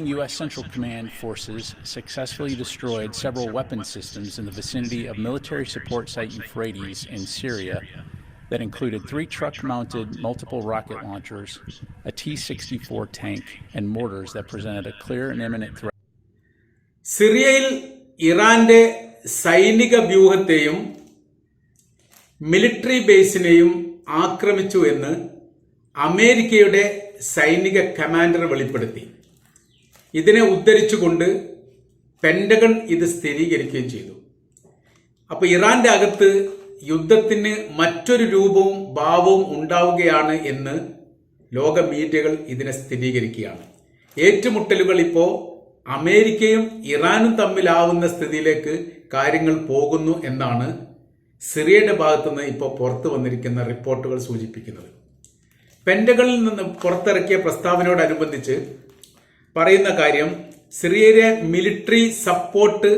U.S. Central Command forces successfully destroyed several weapon systems in the vicinity of military support site Euphrates in Syria that included three truck mounted multiple rocket launchers, a T 64 tank, and mortars that presented a clear and imminent threat. സിറിയയിൽ ഇറാന്റെ സൈനിക വ്യൂഹത്തെയും military ബേസിനെയും ആക്രമിച്ചു എന്ന് അമേരിക്കയുടെ സൈനിക commander വെളിപ്പെടുത്തി ഇതിനെ ഉദ്ധരിച്ചുകൊണ്ട് പെൻഡഗൺ ഇത് സ്ഥിരീകരിക്കുകയും ചെയ്തു. അപ്പൊ ഇറാന്റെ അകത്ത് യുദ്ധത്തിന് മറ്റൊരു രൂപവും ഭാവവും ഉണ്ടാവുകയാണ് എന്ന് ലോക മീഡിയകൾ ഇതിനെ സ്ഥിരീകരിക്കുകയാണ്. ഏറ്റുമുട്ടലുകൾ ഇപ്പോൾ അമേരിക്കയും ഇറാനും തമ്മിലാവുന്ന സ്ഥിതിയിലേക്ക് കാര്യങ്ങൾ പോകുന്നു എന്നാണ് സിറിയയുടെ ഭാഗത്തു നിന്ന് ഇപ്പോൾ പുറത്തു വന്നിരിക്കുന്ന റിപ്പോർട്ടുകൾ സൂചിപ്പിക്കുന്നത്. പെൻഡകളിൽ നിന്ന് പുറത്തിറക്കിയ പ്രസ്താവനയോടനുബന്ധിച്ച് പറയുന്ന കാര്യം സിറിയയിലെ മിലിറ്ററി സപ്പോർട്ട്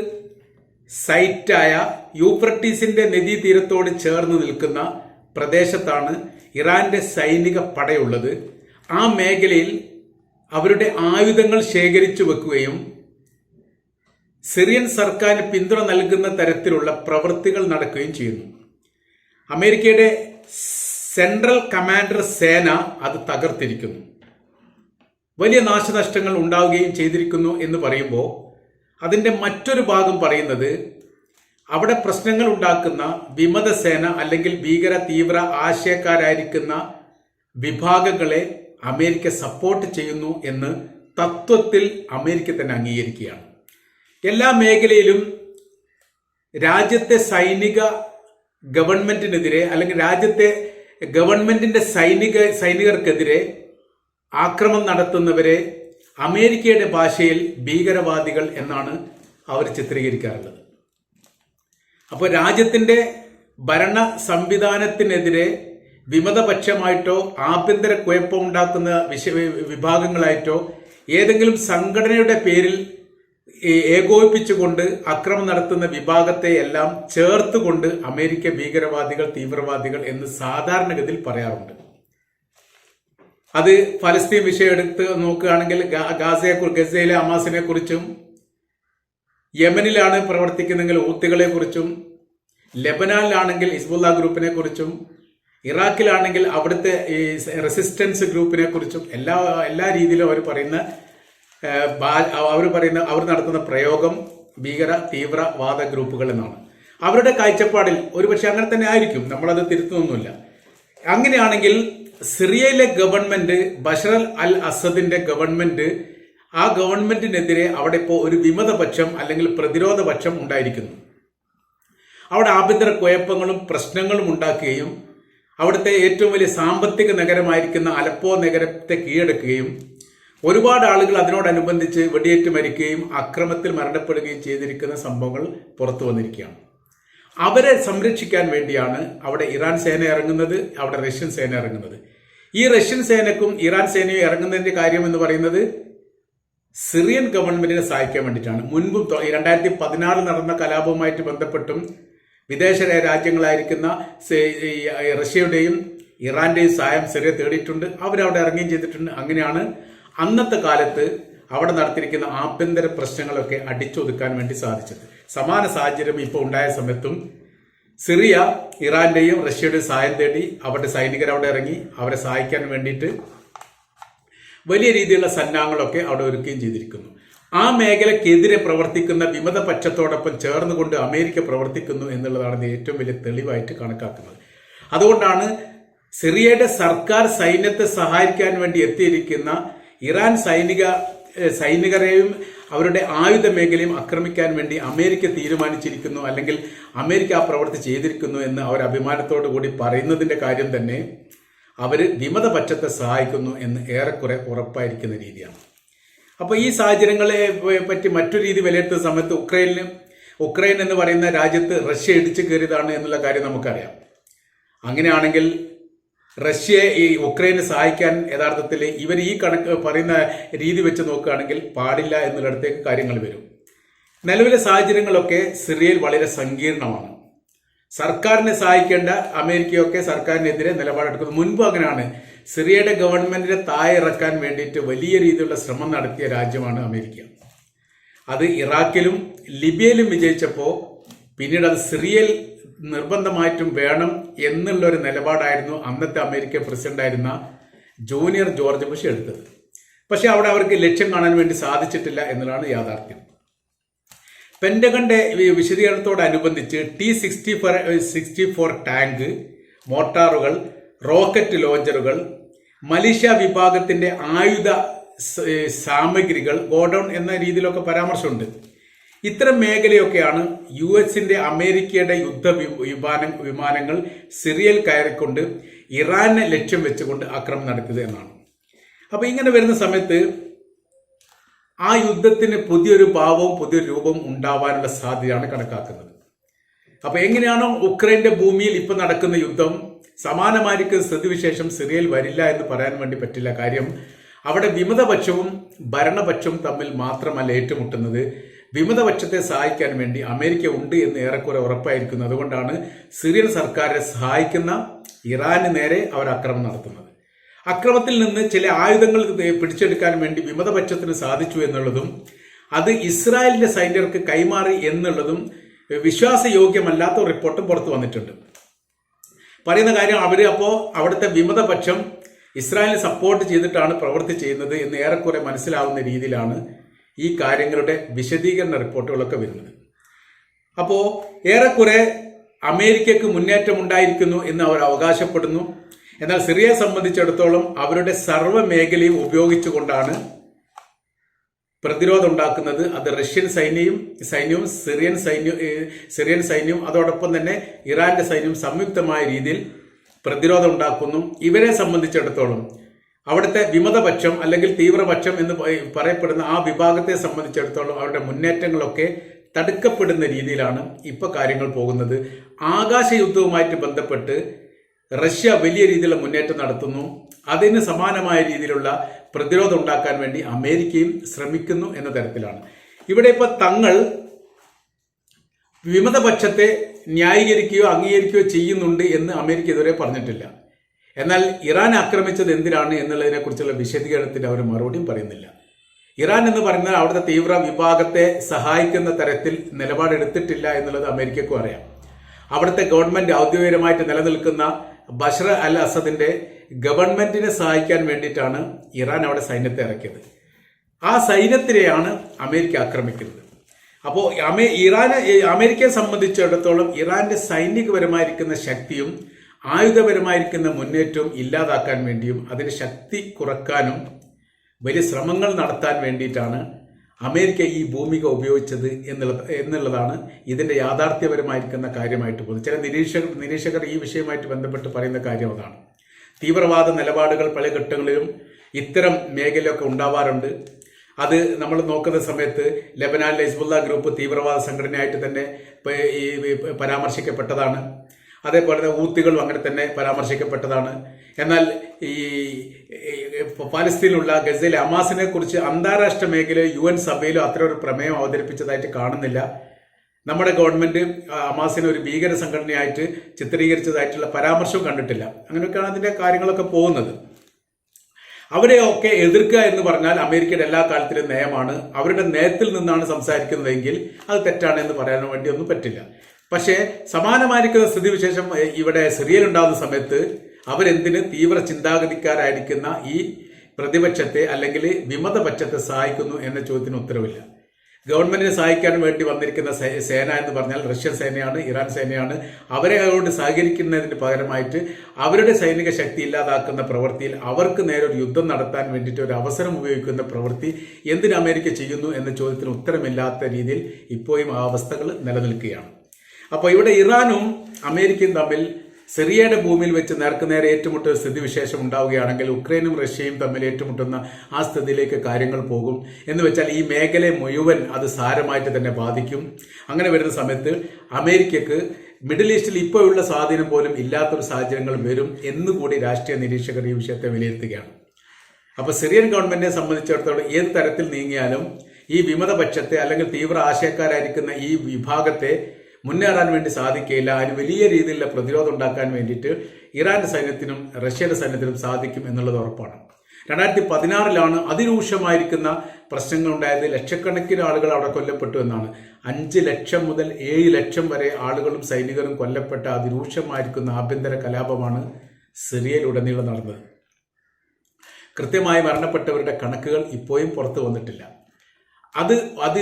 സൈറ്റായ യൂഫ്രട്ടീസിന്റെ നദീതീരത്തോട് ചേർന്ന് നിൽക്കുന്ന പ്രദേശത്താണ് ഇറാന്റെ സൈനിക പടയുള്ളത്. ആ മേഖലയിൽ അവരുടെ ആയുധങ്ങൾ ശേഖരിച്ചു വെക്കുകയും സിറിയൻ സർക്കാരിന് പിന്തുണ നൽകുന്ന തരത്തിലുള്ള പ്രവൃത്തികൾ നടക്കുകയും ചെയ്യുന്നു. അമേരിക്കയുടെ സെൻട്രൽ കമാൻഡർ സേന അത് തകർത്തിരിക്കുന്നു. വലിയ നാശനഷ്ടങ്ങൾ ഉണ്ടാവുകയും ചെയ്തിരിക്കുന്നു എന്ന് പറയുമ്പോൾ അതിന്റെ മറ്റൊരു ഭാഗം പറയുന്നത് അവിടെ പ്രശ്നങ്ങൾ ഉണ്ടാക്കുന്ന വിമതസേന അല്ലെങ്കിൽ ഭീകര തീവ്ര ആശയക്കാരായിരിക്കുന്ന വിഭാഗങ്ങളെ അമേരിക്ക സപ്പോർട്ട് ചെയ്യുന്നു എന്ന് തത്വത്തിൽ അമേരിക്ക തന്നെ അംഗീകരിക്കുകയാണ്. എല്ലാ മേഖലയിലും രാജ്യത്തെ സൈനിക ഗവൺമെന്റിനെതിരെ അല്ലെങ്കിൽ രാജ്യത്തെ ഗവൺമെന്റിന്റെ സൈനിക സൈനികർക്കെതിരെ ആക്രമണം നടത്തുന്നവരെ അമേരിക്കയുടെ ഭാഷയിൽ ഭീകരവാദികൾ എന്നാണ് അവർ ചിത്രീകരിക്കാറുള്ളത്. അപ്പോൾ രാജ്യത്തിന്റെ ഭരണ സംവിധാനത്തിനെതിരെ വിമതപക്ഷമായിട്ടോ ആഭ്യന്തര കുഴപ്പമുണ്ടാക്കുന്ന വിഷ വിഭാഗങ്ങളായിട്ടോ ഏതെങ്കിലും സംഘടനയുടെ പേരിൽ ഏകോപിപ്പിച്ചുകൊണ്ട് അക്രമം നടത്തുന്ന വിഭാഗത്തെ എല്ലാം ചേർത്തുകൊണ്ട് അമേരിക്ക ഭീകരവാദികൾ തീവ്രവാദികൾ എന്ന് സാധാരണഗതിയിൽ പറയാറുണ്ട്. അത് ഫലസ്തീൻ വിഷയം എടുത്ത് നോക്കുകയാണെങ്കിൽ ഗാസയെ ഗസയിലെ അമാസിനെ കുറിച്ചും യമനിലാണ് പ്രവർത്തിക്കുന്നെങ്കിൽ ഊത്തുകളെ കുറിച്ചും ലെബനാനിലാണെങ്കിൽ ഇസ്ബുല്ല ഗ്രൂപ്പിനെ കുറിച്ചും ഇറാഖിലാണെങ്കിൽ അവിടുത്തെ ഈ റെസിസ്റ്റൻസ് ഗ്രൂപ്പിനെ കുറിച്ചും എല്ലാ എല്ലാ രീതിയിലും അവർ പറയുന്ന അവർ പറയുന്ന അവർ നടത്തുന്ന പ്രയോഗം ഭീകര തീവ്രവാദ ഗ്രൂപ്പുകൾ എന്നാണ്. അവരുടെ കാഴ്ചപ്പാടിൽ ഒരുപക്ഷെ അങ്ങനെ തന്നെ ആയിരിക്കും. നമ്മളത് തിരുത്തുന്നൊന്നുമില്ല. അങ്ങനെയാണെങ്കിൽ സിറിയയിലെ ഗവൺമെന്റ് ബഷർ അൽ അസദിന്റെ ഗവൺമെന്റ് ആ ഗവൺമെന്റിനെതിരെ അവിടെ ഇപ്പോൾ ഒരു വിമതപക്ഷം അല്ലെങ്കിൽ പ്രതിരോധപക്ഷം ഉണ്ടായിരിക്കുന്നു. അവിടെ ആഭ്യന്തര കുഴപ്പങ്ങളും പ്രശ്നങ്ങളും ഉണ്ടാക്കുകയും അവിടുത്തെ ഏറ്റവും വലിയ സാമ്പത്തിക നഗരമായിരിക്കുന്ന അലപ്പോ നഗരത്തെ കീഴടക്കുകയും ഒരുപാട് ആളുകൾ അതിനോടനുബന്ധിച്ച് വെടിയേറ്റ് മരിക്കുകയും അക്രമത്തിൽ മരണപ്പെടുകയും ചെയ്തിരിക്കുന്ന സംഭവങ്ങൾ പുറത്തു വന്നിരിക്കുകയാണ്. അവരെ സംരക്ഷിക്കാൻ വേണ്ടിയാണ് അവിടെ ഇറാൻ സേന ഇറങ്ങുന്നത് അവിടെ റഷ്യൻ സേന ഇറങ്ങുന്നത്. ഈ റഷ്യൻ സേനക്കും ഇറാൻ സേനയും ഇറങ്ങുന്നതിന്റെ കാര്യം എന്ന് പറയുന്നത് സിറിയൻ ഗവൺമെന്റിനെ സഹായിക്കാൻ വേണ്ടിയിട്ടാണ്. മുൻപും രണ്ടായിരത്തി പതിനാറ് നടന്ന കലാപവുമായിട്ട് ബന്ധപ്പെട്ടും വിദേശ രാജ്യങ്ങളായിരിക്കുന്ന റഷ്യയുടെയും ഇറാന്റെയും സഹായം സിറിയ തേടിയിട്ടുണ്ട്. അവരവിടെ ഇറങ്ങുകയും ചെയ്തിട്ടുണ്ട്. അങ്ങനെയാണ് അന്നത്തെ കാലത്ത് അവിടെ നടത്തിയിരിക്കുന്ന ആഭ്യന്തര പ്രശ്നങ്ങളൊക്കെ അടിച്ചൊതുക്കാൻ വേണ്ടി സാധിച്ചത്. സമാന സാഹചര്യം ഇപ്പോൾ ഉണ്ടായ സമയത്തും സിറിയ ഇറാന്റെയും റഷ്യയുടെയും സഹായം തേടി അവരുടെ സൈനികർ അവിടെ ഇറങ്ങി അവരെ സഹായിക്കാൻ വേണ്ടിയിട്ട് വലിയ രീതിയിലുള്ള സന്നാഹങ്ങളൊക്കെ അവിടെ ഒരുക്കുകയും ചെയ്തിരിക്കുന്നു. ആ മേഖലക്കെതിരെ പ്രവർത്തിക്കുന്ന വിമത പക്ഷത്തോടൊപ്പം ചേർന്നുകൊണ്ട് അമേരിക്ക പ്രവർത്തിക്കുന്നു എന്നുള്ളതാണ് ഏറ്റവും വലിയ തെളിവായിട്ട് കണക്കാക്കുന്നത്. അതുകൊണ്ടാണ് സിറിയയുടെ സർക്കാർ സൈന്യത്തെ സഹായിക്കാൻ വേണ്ടി എത്തിയിരിക്കുന്ന ഇറാൻ സൈനിക സൈനികരെയും അവരുടെ ആയുധ മേഖലയും ആക്രമിക്കാൻ വേണ്ടി അമേരിക്ക തീരുമാനിച്ചിരിക്കുന്നു അല്ലെങ്കിൽ അമേരിക്ക ആ പ്രവൃത്തി ചെയ്തിരിക്കുന്നു എന്ന് അവർ അഭിമാനത്തോടു കൂടി പറയുന്നതിന്റെ കാര്യം തന്നെ അവർ വിമതപക്ഷത്തെ സഹായിക്കുന്നു എന്ന് ഏറെക്കുറെ ഉറപ്പായിരിക്കുന്ന രീതിയാണ്. അപ്പോൾ ഈ സാഹചര്യങ്ങളെ പറ്റി മറ്റൊരു രീതി വിലയിരുത്തുന്ന സമയത്ത് ഉക്രൈനിലും ഉക്രൈൻ എന്ന് പറയുന്ന രാജ്യത്ത് റഷ്യ ഇടിച്ചു കയറിയതാണ് എന്നുള്ള കാര്യം നമുക്കറിയാം. അങ്ങനെയാണെങ്കിൽ റഷ്യയെ ഈ ഉക്രൈനെ സഹായിക്കാൻ യഥാർത്ഥത്തിൽ ഇവർ ഈ കണക്ക് പറയുന്ന രീതി വെച്ച് നോക്കുകയാണെങ്കിൽ പാടില്ല എന്നുള്ളിടത്തേക്ക് കാര്യങ്ങൾ വരും. നിലവിലെ സാഹചര്യങ്ങളൊക്കെ സിറിയയിൽ വളരെ സങ്കീർണമാണ്. സർക്കാരിനെ സഹായിക്കേണ്ട അമേരിക്കയൊക്കെ സർക്കാരിനെതിരെ നിലപാടെടുക്കുന്നത് മുൻപ് അങ്ങനെയാണ്. സിറിയയുടെ ഗവൺമെന്റിനെ താഴെ ഇറക്കാൻ വേണ്ടിയിട്ട് വലിയ രീതിയിലുള്ള ശ്രമം നടത്തിയ രാജ്യമാണ് അമേരിക്ക. അത് ഇറാഖിലും ലിബിയയിലും വിജയിച്ചപ്പോൾ പിന്നീട് അത് സിറിയയിൽ നിർബന്ധമായിട്ടും വേണം എന്നുള്ള ഒരു നിലപാടായിരുന്നു അന്നത്തെ അമേരിക്കൻ പ്രസിഡന്റായിരുന്ന ജൂനിയർ ജോർജ് ബുഷ് എടുത്തത്. പക്ഷേ അവിടെ അവർക്ക് ലക്ഷ്യം കാണാൻ വേണ്ടി സാധിച്ചിട്ടില്ല എന്നുള്ളതാണ് യാഥാർത്ഥ്യം. പെന്റഗന്റെ വി- വിശദീകരണത്തോടനുബന്ധിച്ച് T sixty four sixty four tank മോട്ടാറുകൾ rocket ലോഞ്ചറുകൾ മലേഷ്യ വിഭാഗത്തിന്റെ ആയുധ സാമഗ്രികൾ ഗോഡൌൺ എന്ന രീതിയിലൊക്കെ പരാമർശമുണ്ട്. ഇത്തരം മേഖലയൊക്കെയാണ് യു എസിന്റെ അമേരിക്കയുടെ യുദ്ധ വിമാന വിമാനങ്ങൾ സിറിയയിൽ കയറിക്കൊണ്ട് ഇറാനെ ലക്ഷ്യം വെച്ചുകൊണ്ട് ആക്രമണം നടത്തിയത് എന്നാണ്. അപ്പൊ ഇങ്ങനെ വരുന്ന സമയത്ത് ആ യുദ്ധത്തിന് പുതിയൊരു ഭാവവും പുതിയൊരു രൂപവും ഉണ്ടാവാനുള്ള സാധ്യതയാണ് കണക്കാക്കുന്നത്. അപ്പൊ എങ്ങനെയാണോ ഉക്രൈന്റെ ഭൂമിയിൽ ഇപ്പൊ നടക്കുന്ന യുദ്ധം സമാനമായിരിക്കുന്ന സ്ഥിതിവിശേഷം സിറിയയിൽ വരില്ല എന്ന് പറയാൻ വേണ്ടി പറ്റില്ല. കാര്യം അവിടെ വിമതപക്ഷവും ഭരണപക്ഷവും തമ്മിൽ മാത്രമല്ല ഏറ്റുമുട്ടുന്നത് വിമതപക്ഷത്തെ സഹായിക്കാൻ വേണ്ടി അമേരിക്ക ഉണ്ട് എന്ന് ഏറെക്കുറെ ഉറപ്പായിരിക്കുന്നു. അതുകൊണ്ടാണ് സിറിയൻ സർക്കാരിനെ സഹായിക്കുന്ന ഇറാന് നേരെ അവർ അക്രമം നടത്തുന്നത്. അക്രമത്തിൽ നിന്ന് ചില ആയുധങ്ങൾ പിടിച്ചെടുക്കാൻ വേണ്ടി വിമതപക്ഷത്തിന് സാധിച്ചു എന്നുള്ളതും അത് ഇസ്രായേലിന്റെ സൈന്യർക്ക് കൈമാറി എന്നുള്ളതും വിശ്വാസയോഗ്യമല്ലാത്ത റിപ്പോർട്ടും പുറത്തു വന്നിട്ടുണ്ട്. പറയുന്ന കാര്യം അവർ അപ്പോൾ അവിടുത്തെ വിമതപക്ഷം ഇസ്രായേലിനെ സപ്പോർട്ട് ചെയ്തിട്ടാണ് പ്രവൃത്തി ചെയ്യുന്നത് എന്ന് ഏറെക്കുറെ മനസ്സിലാവുന്ന രീതിയിലാണ് ഈ കാര്യങ്ങളുടെ വിശദീകരണ റിപ്പോർട്ടുകളൊക്കെ വരുന്നത്. അപ്പോ ഏറെക്കുറെ അമേരിക്കക്ക് മുന്നേറ്റം ഉണ്ടായിരിക്കുന്നു എന്ന് അവർ അവകാശപ്പെടുന്നു. എന്നാൽ സിറിയയെ സംബന്ധിച്ചിടത്തോളം അവരുടെ സർവ മേഖലയും ഉപയോഗിച്ചുകൊണ്ടാണ് പ്രതിരോധം ഉണ്ടാക്കുന്നത്. അത് റഷ്യൻ സൈന്യവും സൈന്യവും സിറിയൻ സൈന്യവും സിറിയൻ സൈന്യവും അതോടൊപ്പം തന്നെ ഇറാന്റെ സൈന്യവും സംയുക്തമായ രീതിയിൽ പ്രതിരോധം ഉണ്ടാക്കുന്നു. ഇവരെ സംബന്ധിച്ചിടത്തോളം അവിടുത്തെ വിമതപക്ഷം അല്ലെങ്കിൽ തീവ്രപക്ഷം എന്ന് പറയപ്പെടുന്ന ആ വിഭാഗത്തെ സംബന്ധിച്ചിടത്തോളം അവരുടെ മുന്നേറ്റങ്ങളൊക്കെ തടുക്കപ്പെടുന്ന രീതിയിലാണ് ഇപ്പോൾ കാര്യങ്ങൾ പോകുന്നത്. ആകാശ യുദ്ധവുമായിട്ട് ബന്ധപ്പെട്ട് റഷ്യ വലിയ രീതിയിലുള്ള മുന്നേറ്റം നടത്തുന്നു. അതിന് സമാനമായ രീതിയിലുള്ള പ്രതിരോധം ഉണ്ടാക്കാൻ വേണ്ടി അമേരിക്കയും ശ്രമിക്കുന്നു എന്ന തരത്തിലാണ്. ഇവിടെ ഇപ്പോൾ തങ്ങൾ വിമതപക്ഷത്തെ ന്യായീകരിക്കുകയോ അംഗീകരിക്കുകയോ ചെയ്യുന്നുണ്ട് എന്ന് അമേരിക്ക ഇതുവരെ പറഞ്ഞിട്ടില്ല. എന്നാൽ ഇറാൻ ആക്രമിച്ചത് എന്തിനാണ് എന്നുള്ളതിനെ കുറിച്ചുള്ള വിശദീകരണത്തിന് അവർ മറുപടിയും പറയുന്നില്ല. ഇറാൻ എന്ന് പറയുന്നത് അവിടുത്തെ തീവ്ര വിഭാഗത്തെ സഹായിക്കുന്ന തരത്തിൽ നിലപാടെടുത്തിട്ടില്ല എന്നുള്ളത് അമേരിക്കക്കും അറിയാം. അവിടുത്തെ ഗവൺമെന്റ് ഔദ്യോഗികമായിട്ട് നിലനിൽക്കുന്ന ബഷർ അൽ അസദിന്റെ ഗവൺമെന്റിനെ സഹായിക്കാൻ വേണ്ടിയിട്ടാണ് ഇറാൻ അവിടെ സൈന്യത്തെ ഇറക്കിയത്. ആ സൈന്യത്തിനെയാണ് അമേരിക്ക ആക്രമിക്കുന്നത്. അപ്പോൾ അമേ ഇറാനെ അമേരിക്കയെ സംബന്ധിച്ചിടത്തോളം ഇറാന്റെ സൈനികപരമായിരിക്കുന്ന ശക്തിയും ആയുധപരമായിരിക്കുന്ന മുന്നേറ്റം ഇല്ലാതാക്കാൻ വേണ്ടിയും അതിന് ശക്തി കുറക്കാനും വലിയ ശ്രമങ്ങൾ നടത്താൻ വേണ്ടിയിട്ടാണ് അമേരിക്ക ഈ ഭൂമിക ഉപയോഗിച്ചത് എന്നുള്ളത് എന്നുള്ളതാണ് ഇതിന്റെ യാഥാർത്ഥ്യപരമായിരിക്കുന്ന കാര്യമായിട്ട് പോകുന്നത്. ചില നിരീക്ഷകർ നിരീക്ഷകർ ഈ വിഷയമായിട്ട് ബന്ധപ്പെട്ട് പറയുന്ന കാര്യം അതാണ്. തീവ്രവാദ നിലപാടുകൾ പല ഘട്ടങ്ങളിലും ഇത്തരം മേഖലയൊക്കെ ഉണ്ടാവാറുണ്ട്. അത് നമ്മൾ നോക്കുന്ന സമയത്ത് ലബനാനിലെ ഹിസ്ബുള്ള ഗ്രൂപ്പ് തീവ്രവാദ സംഘടനയായിട്ട് തന്നെ ഈ പരാമർശിക്കപ്പെട്ടതാണ്. അതേപോലെ തന്നെ ഊത്തികളും അങ്ങനെ തന്നെ പരാമർശിക്കപ്പെട്ടതാണ്. എന്നാൽ ഈ പാലസ്തീനിലുള്ള ഗസയിലെ അമാസിനെ കുറിച്ച് അന്താരാഷ്ട്ര മേഖലയിൽ യു എൻ സഭയിലോ അത്ര ഒരു പ്രമേയം അവതരിപ്പിച്ചതായിട്ട് കാണുന്നില്ല. നമ്മുടെ ഗവൺമെന്റ് അമാസിനെ ഒരു ഭീകര സംഘടനയായിട്ട് ചിത്രീകരിച്ചതായിട്ടുള്ള പരാമർശവും കണ്ടിട്ടില്ല. അങ്ങനെയൊക്കെയാണ് അതിന്റെ കാര്യങ്ങളൊക്കെ പോകുന്നത്. അവരെയൊക്കെ എതിർക്കുക എന്ന് പറഞ്ഞാൽ അമേരിക്കയുടെ എല്ലാ കാലത്തിലും നയമാണ്. അവരുടെ നയത്തിൽ നിന്നാണ് സംസാരിക്കുന്നതെങ്കിൽ അത് തെറ്റാണ് എന്ന് പറയാൻ വേണ്ടി ഒന്നും പറ്റില്ല. പക്ഷേ സമാനമായിരിക്കുന്ന സ്ഥിതിവിശേഷം ഇവിടെ സിറിയയിൽ ഉണ്ടാകുന്ന സമയത്ത് അവരെന്തിന് തീവ്ര ചിന്താഗതിക്കാരായിരിക്കുന്ന ഈ പ്രതിപക്ഷത്തെ അല്ലെങ്കിൽ വിമതപക്ഷത്തെ സഹായിക്കുന്നു എന്ന ചോദ്യത്തിന് ഉത്തരവില്ല. ഗവൺമെന്റിനെ സഹായിക്കാൻ വേണ്ടി വന്നിരിക്കുന്ന സേന എന്ന് പറഞ്ഞാൽ റഷ്യൻ സേനയാണ് ഇറാൻ സേനയാണ്. അവരെ അവരോട് സഹകരിക്കുന്നതിന് പകരമായിട്ട് അവരുടെ സൈനിക ശക്തി ഇല്ലാതാക്കുന്ന പ്രവൃത്തിയിൽ അവർക്ക് നേരെ ഒരു യുദ്ധം നടത്താൻ വേണ്ടിയിട്ട് ഒരു അവസരം ഉപയോഗിക്കുന്ന പ്രവൃത്തി എന്തിന് അമേരിക്ക ചെയ്യുന്നു എന്ന ചോദ്യത്തിന് ഉത്തരമില്ലാത്ത രീതിയിൽ ഇപ്പോഴും ആ അവസ്ഥകൾ നിലനിൽക്കുകയാണ്. അപ്പോൾ ഇവിടെ ഇറാനും അമേരിക്കയും തമ്മിൽ സിറിയയുടെ ഭൂമിയിൽ വെച്ച് നേർക്കുനേരെ ഏറ്റുമുട്ട ഒരു സ്ഥിതിവിശേഷം ഉണ്ടാവുകയാണെങ്കിൽ ഉക്രൈനും റഷ്യയും തമ്മിൽ ഏറ്റുമുട്ടുന്ന ആ സ്ഥിതിയിലേക്ക് കാര്യങ്ങൾ പോകും. എന്ന് വെച്ചാൽ ഈ മേഖലയെ മുഴുവൻ അത് സാരമായിട്ട് തന്നെ ബാധിക്കും. അങ്ങനെ വരുന്ന സമയത്ത് അമേരിക്കക്ക് മിഡിൽ ഈസ്റ്റിൽ ഇപ്പോഴുള്ള സ്വാധീനം പോലും ഇല്ലാത്തൊരു സാഹചര്യങ്ങൾ വരും എന്നുകൂടി രാഷ്ട്രീയ നിരീക്ഷകർ ഈ വിഷയത്തെ വിലയിരുത്തുകയാണ്. അപ്പൊ സിറിയൻ ഗവൺമെന്റിനെ സംബന്ധിച്ചിടത്തോളം ഏത് തരത്തിൽ നീങ്ങിയാലും ഈ വിമതപക്ഷത്തെ അല്ലെങ്കിൽ തീവ്ര ആശയക്കാരായിരിക്കുന്ന ഈ വിഭാഗത്തെ മുന്നേറാൻ വേണ്ടി സാധിക്കുകയില്ല അതിന് വലിയ രീതിയിലുള്ള പ്രതിരോധം ഉണ്ടാക്കാൻ വേണ്ടിയിട്ട് ഇറാന്റെ സൈന്യത്തിനും റഷ്യയുടെ സൈന്യത്തിനും സാധിക്കും എന്നുള്ളത് ഉറപ്പാണ്. രണ്ടായിരത്തി പതിനാറിലാണ് അതിരൂക്ഷമായിരിക്കുന്ന പ്രശ്നങ്ങൾ ഉണ്ടായത്. ലക്ഷക്കണക്കിന് ആളുകൾ അവിടെ കൊല്ലപ്പെട്ടു എന്നാണ്. അഞ്ച് ലക്ഷം മുതൽ ഏഴ് ലക്ഷം വരെ ആളുകളും സൈനികരും കൊല്ലപ്പെട്ട അതിരൂക്ഷമായിരിക്കുന്ന ആഭ്യന്തര കലാപമാണ് സിറിയയിലുടനീളം നടന്നത്. കൃത്യമായി മരണപ്പെട്ടവരുടെ കണക്കുകൾ ഇപ്പോഴും പുറത്തു വന്നിട്ടില്ല. അത് അത്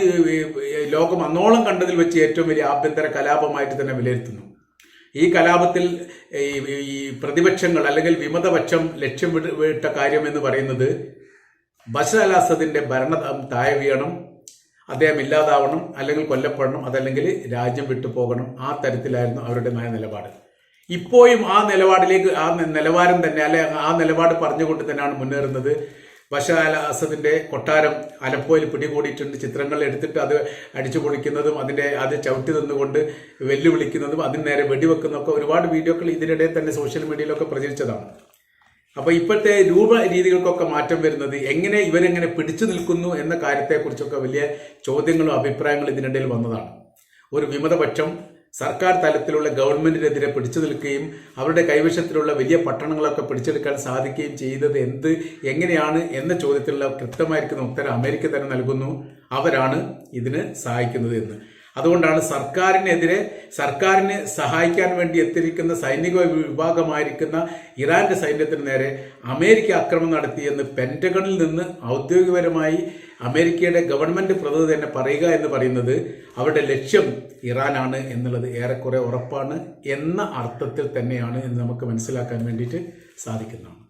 ലോകം അന്നോളം കണ്ടതിൽ വെച്ച് ഏറ്റവും വലിയ ആഭ്യന്തര കലാപമായിട്ട് തന്നെ വിലയിരുത്തുന്നു. ഈ കലാപത്തിൽ ഈ പ്രതിപക്ഷങ്ങൾ അല്ലെങ്കിൽ വിമതപക്ഷം ലക്ഷ്യം വിട്ട കാര്യം എന്ന് പറയുന്നത് ബഷർ ഭരണ ഭരണം താഴെ വീഴണം അദ്ദേഹം ഇല്ലാതാവണം അല്ലെങ്കിൽ കൊല്ലപ്പെടണം അതല്ലെങ്കിൽ രാജ്യം വിട്ടു പോകണം. ആ തരത്തിലായിരുന്നു അവരുടെ നയ നിലപാട്. ഇപ്പോഴും ആ നിലപാടിലേക്ക് ആ നിലവാരം തന്നെ അല്ലെ ആ നിലപാട് പറഞ്ഞുകൊണ്ട് തന്നെയാണ് മുന്നേറുന്നത്. അൽ അസദിന്റെ കൊട്ടാരം അലപ്പോയിൽ പിടികൂടിയിട്ടുണ്ട്. ചിത്രങ്ങൾ എടുത്തിട്ട് അത് അടിച്ചു പൊളിക്കുന്നതും അതിന്റെ അത് ചവിട്ടി നിന്നുകൊണ്ട് വെല്ലുവിളിക്കുന്നതും അതിന് നേരെ വെടിവെക്കുന്നതൊക്കെ ഒരുപാട് വീഡിയോകൾ ഇതിനിടെ തന്നെ സോഷ്യൽ മീഡിയയിലൊക്കെ പ്രചരിച്ചതാണ്. അപ്പൊ ഇപ്പോഴത്തെ രൂപ രീതികൾക്കൊക്കെ മാറ്റം വരുന്നത് എങ്ങനെ ഇവരെങ്ങനെ പിടിച്ചു നിൽക്കുന്നു എന്ന കാര്യത്തെക്കുറിച്ചൊക്കെ വലിയ ചോദ്യങ്ങളും അഭിപ്രായങ്ങളും ഇതിനിടയിൽ വന്നതാണ്. ഒരു വിമതപക്ഷം സർക്കാർ തലത്തിലുള്ള ഗവൺമെന്റിനെതിരെ പിടിച്ചു നിൽക്കുകയും അവരുടെ കൈവശത്തിലുള്ള വലിയ പട്ടണങ്ങളൊക്കെ പിടിച്ചെടുക്കാൻ സാധിക്കുകയും ചെയ്തത് എന്ത് എങ്ങനെയാണ് എന്ന ചോദ്യത്തിലുള്ള കൃത്യമായിരിക്കുന്ന ഉത്തരം അമേരിക്ക തന്നെ നൽകുന്നു. അവരാണ് ഇതിന് സഹായിക്കുന്നത് എന്ന്. അതുകൊണ്ടാണ് സർക്കാരിനെതിരെ സർക്കാരിനെ സഹായിക്കാൻ വേണ്ടി എത്തിയിരിക്കുന്ന സൈനിക വിഭാഗമായിരിക്കുന്ന ഇറാന്റെ സൈന്യത്തിന് നേരെ അമേരിക്ക ആക്രമണം നടത്തിയെന്ന് പെന്റഗണിൽ നിന്ന് ഔദ്യോഗികപരമായി അമേരിക്കയുടെ ഗവൺമെന്റ് പ്രതിനിധി തന്നെ പറയുക എന്ന് പറയുന്നത് അവരുടെ ലക്ഷ്യം ഇറാനാണ് എന്നുള്ളത് ഏറെക്കുറെ ഉറപ്പാണ് എന്ന അർത്ഥത്തിൽ തന്നെയാണ് എന്ന് നമുക്ക് മനസ്സിലാക്കാൻ വേണ്ടിയിട്ട് സാധിക്കുന്നതാണ്.